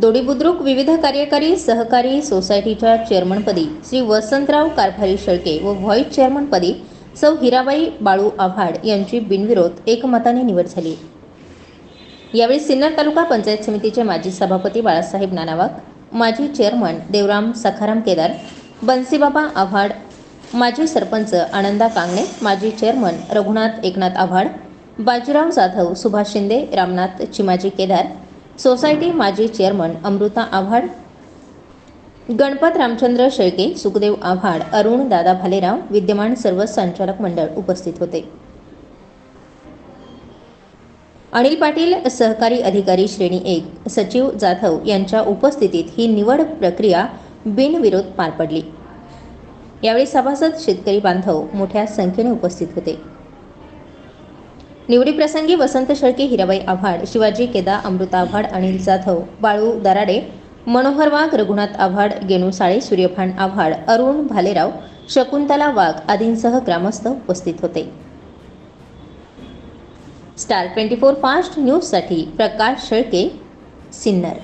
दोडी बुद्रुक विविध कार्यकारी सहकारी सोसायटीच्या चेअरमनपदी श्री वसंतराव कारभारी शेळके व व्हाईस चेअरमनपदी सौ हिराबाई बाळू आव्हाड यांची बिनविरोध एकमताने निवड झाली. यावेळी सिन्नर तालुका पंचायत समितीचे माजी सभापती बाळासाहेब नानावाक माजी चेअरमन देवराम सखाराम केदार बन्सीबाबा आव्हाड माजी सरपंच आनंदा कांगणे माजी चेअरमन रघुनाथ एकनाथ आव्हाड बाजीराव जाधव सुभाष शिंदे रामनाथ चिमाजी केदार सोसायटी माजी चेअरमन अमृता आव्हाड गणपत रामचंद्र शेळके सुखदेव आव्हाड अरुण दादा भालेराव विद्यमान सर्व संचालक मंडळ उपस्थित होते. अनिल पाटील सहकारी अधिकारी श्रेणी एक सचिव जाधव यांच्या उपस्थितीत ही निवड प्रक्रिया बिनविरोध पार पडली. यावेळी सभासद शेतकरी बांधव मोठ्या संख्येने उपस्थित होते. निवडीप्रसंगी वसंत शेळके हिराबाई आव्हाड शिवाजी केदा अमृता आव्हाड अनिल जाधव बाळू दराडे मनोहर वाघ रघुनाथ आव्हाड गेणू साळे सूर्यभान आव्हाड अरुण भालेराव शकुंतला वाघ आदींसह ग्रामस्थ उपस्थित होते. स्टार ट्वेंटी फोर फास्ट न्यूजसाठी प्रकाश शेळके सिन्नर.